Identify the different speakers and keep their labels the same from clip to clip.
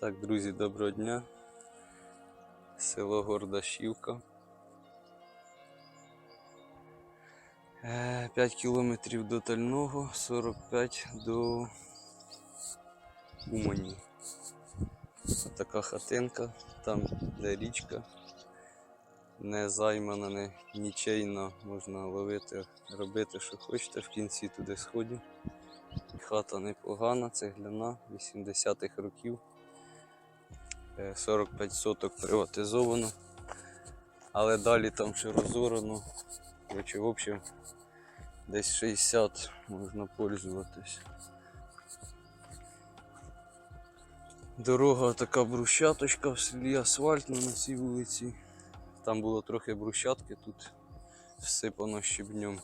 Speaker 1: Так, друзі, доброго дня. Село Гордашівка. 5 кілометрів до Тального, 45 до Умані. Така хатинка, там де річка. Не займана, не нічейна, можна ловити, робити, що хочете. В кінці туди сходів. Хата непогана, цегляна, 80-х років. Е, 45 соток приватизовано. Але далі там ще розорано. Короче, в общем, десь 60 можна пользуватись. Дорога така брусчаточка в селі асфальтна на цій вулиці. Там було трохи брусчатки, тут всипано щебнем.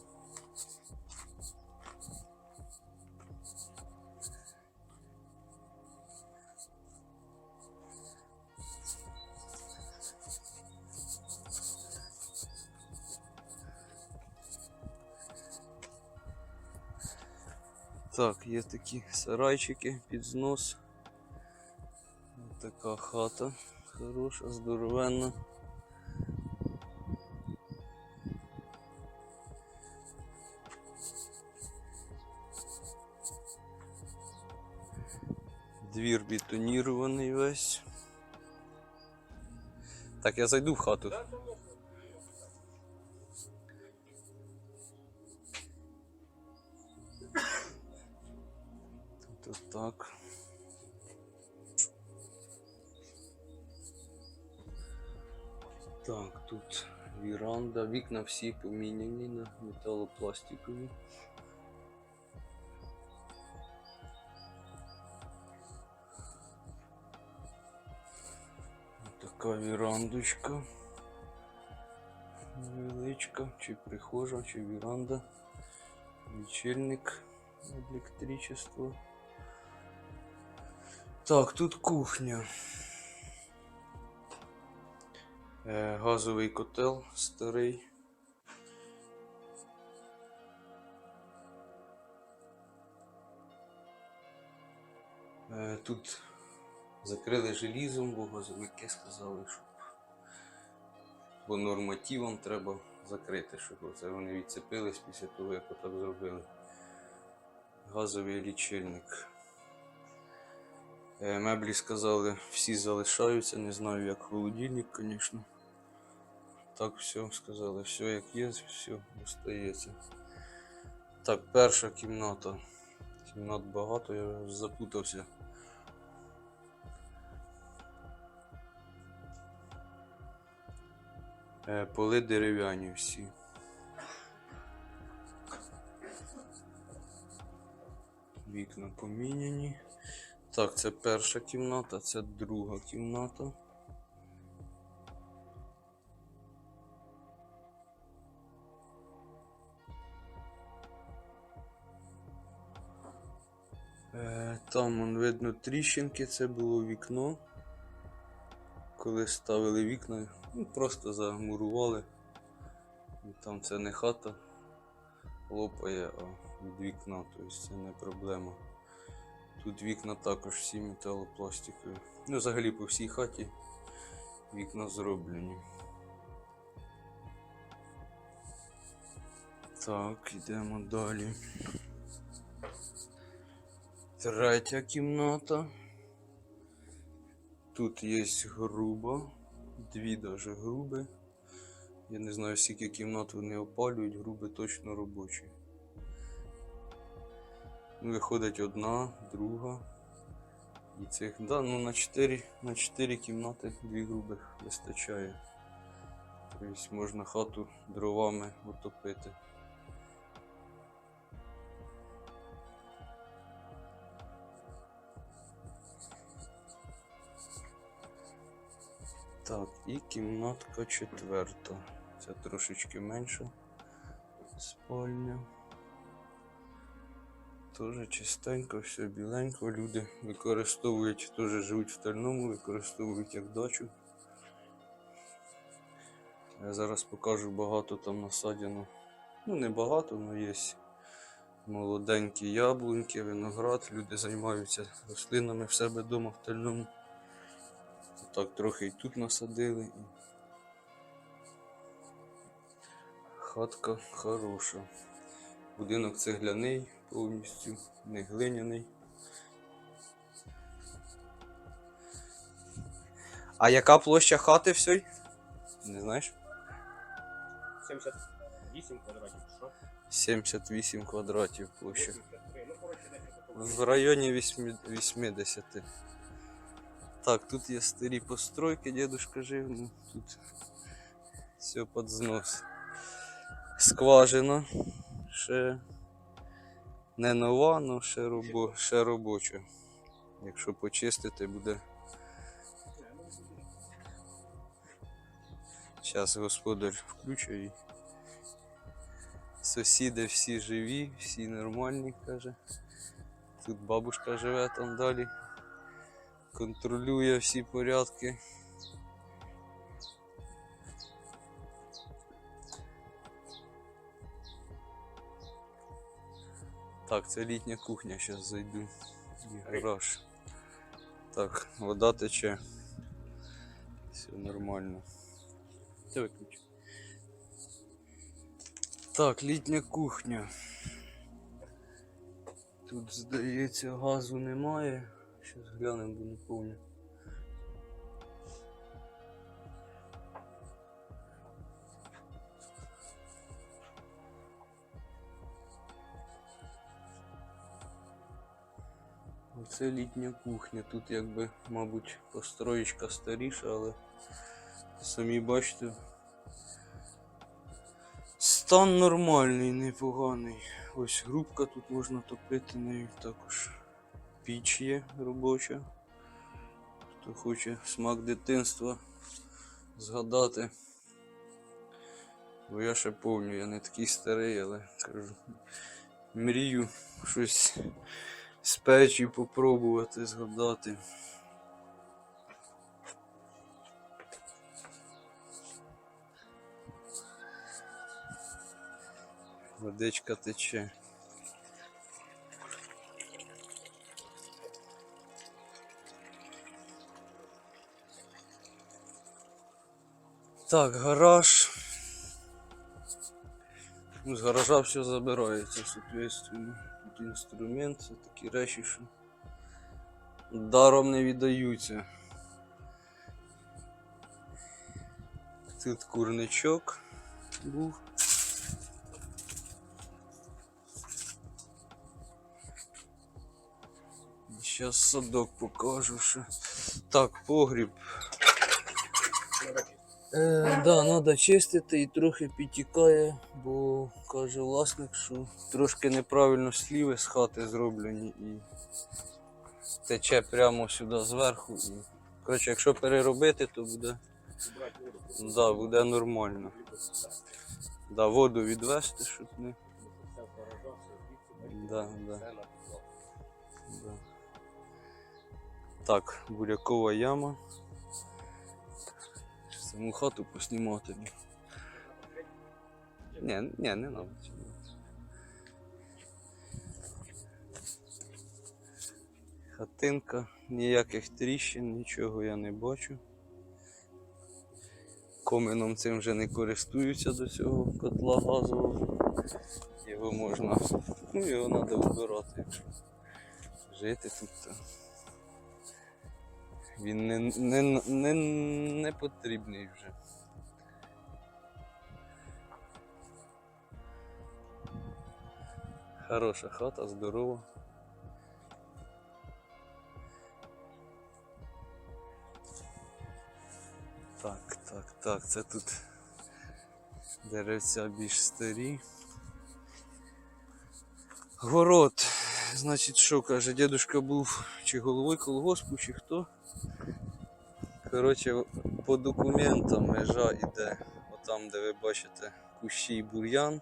Speaker 1: Так, є такі сарайчики під знос. Ось Така хата хороша, здоровенна. Двір бетонірований весь. Так, я зайду в хату. Тут так. Так, тут віранда, вікна всі поміняні на металопластикові. Така вірандочка. Невеличка, чи прихожа, чи віранда. Лічильник електричество. Так, тут кухня. Е, газовий котел старий. Е, тут закрили желізом, бо газовики сказали, щоб по нормативам треба закрити, щоб це вони відцепились після того, як отак зробили. Газовий лічильник. Е, Меблі сказали, всі залишаються, не знаю як холодильник, звісно. Так, все, сказали, все як є, все остається. Так, перша кімната. Кімнат багато, я запутався. Е, Поли дерев'яні всі. Вікна поміняні. Так, це перша кімната, це друга кімната. Е, Там видно тріщинки, це було вікно. Коли ставили вікна, ну, просто замурували. Там це не хата лопає, а від вікна, тобто це не проблема. Тут вікна також всі металопластикові. Ну, взагалі по всій хаті вікна зроблені. Так, йдемо далі. Третя кімната. Тут є груба, дві даже груби. Я не знаю, скільки кімнат вони опалюють, груби точно робочі. Виходить одна, друга. І цих, да, ну на 4, на 4 кімнати дві грубих вистачає. Тобто можна хату дровами утопити. Так, і кімнатка четверта. Це трошечки менша спальня. Тоже чистенько, все біленько. Люди використовують, теж живуть в Тальному, використовують як дачу. Я зараз покажу багато там насадяно. Ну не багато, але є молоденькі яблуньки, виноград. Люди займаються рослинами в себе вдома в Тальному. Так трохи і тут насадили. Хатка хороша. Будинок цегляний повністю, не глиняний. А яка площа хати всій? Не знаєш?
Speaker 2: 78 квадратів, що?
Speaker 1: 78 квадратів площа.
Speaker 2: 83. Коротше.
Speaker 1: В районі 80. Так, тут є старі постройки, дедушка жив, ну тут все під знос. Скважина. Ще не нова, але ще, робо, ще робоча. Якщо почистити, буде. Зараз господар включить. і Сусіди всі живі, всі нормальні, каже. Тут бабушка живе там далі. Контролює всі порядки. Так, це літня кухня, зараз зайду. в гараж. Так, вода тече. Все нормально. Це виключи. Так, літня кухня. Тут, здається, газу немає. Щас глянемо, бо не помню. Оце літня кухня. Тут якби, мабуть, построєчка старіша, але самі бачите. Стан нормальний, непоганий. Ось грубка тут можна топити нею також. Піч є робоча. Хто хоче смак дитинства згадати. Бо я ще помню, я не такий старий, але кажу, мрію щось з печі попробувати згадати. Водичка тече. Так, гараж. З гаража все забирається, соответственно. Інструмент, це такі речі, що даром не віддаються. Тут курничок був. Сейчас садок покажу ще. Так, погріб. Е, да, треба чистити і трохи підтікає, бо каже власник, що трошки неправильно сліви з хати зроблені і тече прямо сюди зверху. І... Коротше, якщо переробити, то буде, да, буде нормально. Да, воду відвести, щоб не. Да, да. Да. Так, бурякова яма. Саму хату поснімати. Ні, ні, не треба. Хатинка, ніяких тріщин, нічого я не бачу. Комином цим вже не користуються до цього котла газового. Його можна. Ну його треба вбирати, жити тут. Він не, не, не, не потрібний вже. Хороша хата, здорова. Так, так, так, це тут деревця більш старі. Город. Значить, що каже, дедушка був чи головою колгоспу, чи хто. Коротше, по документам межа йде отам, де ви бачите кущі і бур'ян.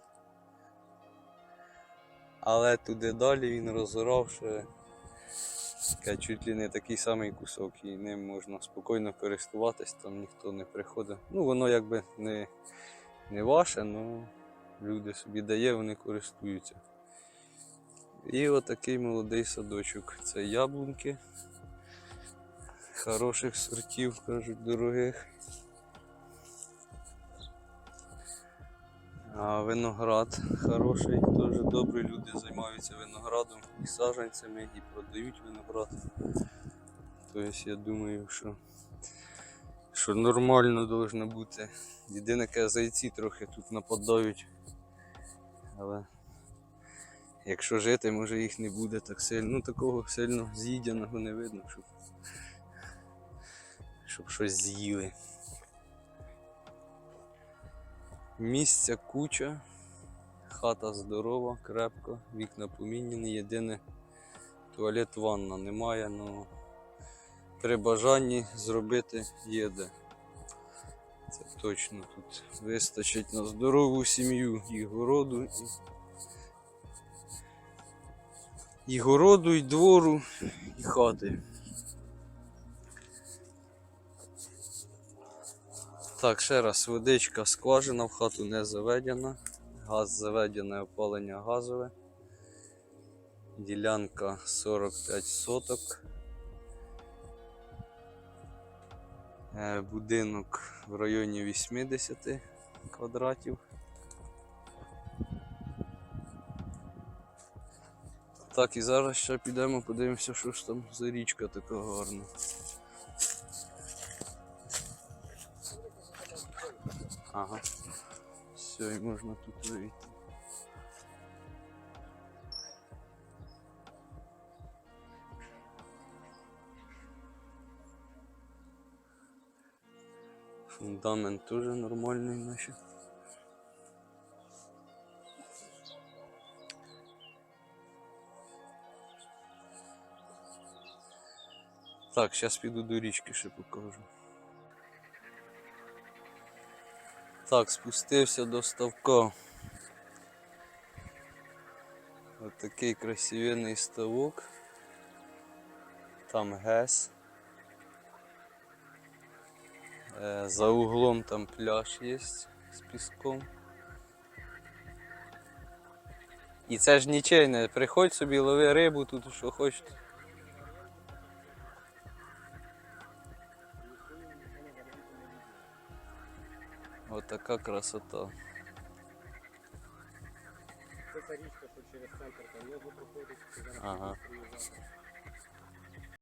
Speaker 1: Але туди далі він розорав ще чуть ли не такий самий кусок, і ним можна спокійно користуватись, там ніхто не приходить. Ну, воно якби не, не ваше, але люди собі дає, вони користуються. І отакий молодий садочок. Це яблуньки. Хороших сортів, кажуть, дорогих. А виноград хороший, теж добрі люди займаються виноградом і саджанцями, і продають виноград. Тобто я думаю, що, що нормально должно бути. Єдине, зайці трохи тут нападають. Але якщо жити, може їх не буде так сильно. Ну такого сильно з'їдяного не видно, щоб, щоб щось з'їли. Місця куча, хата здорова, крепка, вікна поміняні, єдине туалет ванна немає, але при бажанні зробити є де. Це точно тут вистачить на здорову сім'ю і городу, і, і городу, і двору, і хати. Так, ще раз, водичка скважина в хату не заведена. Газ заведене, опалення газове. Ділянка 45 соток. Е, Будинок в районі 80 квадратів. Так, і зараз ще підемо, подивимося, що ж там за річка така гарна. Ага. Все, і можна тут вийти. Фундамент теж нормальний наче. Так, зараз піду до річки ще покажу. Так, спустився до ставка. Ось такий красивенний ставок. Там ГЕС. Е, За углом там пляж є з піском. І це ж нічийне. Приходь собі, лови рибу тут, що хочеш. Така красота.
Speaker 2: Це річка, що через центр Канєву проходить, зараз
Speaker 1: Ага.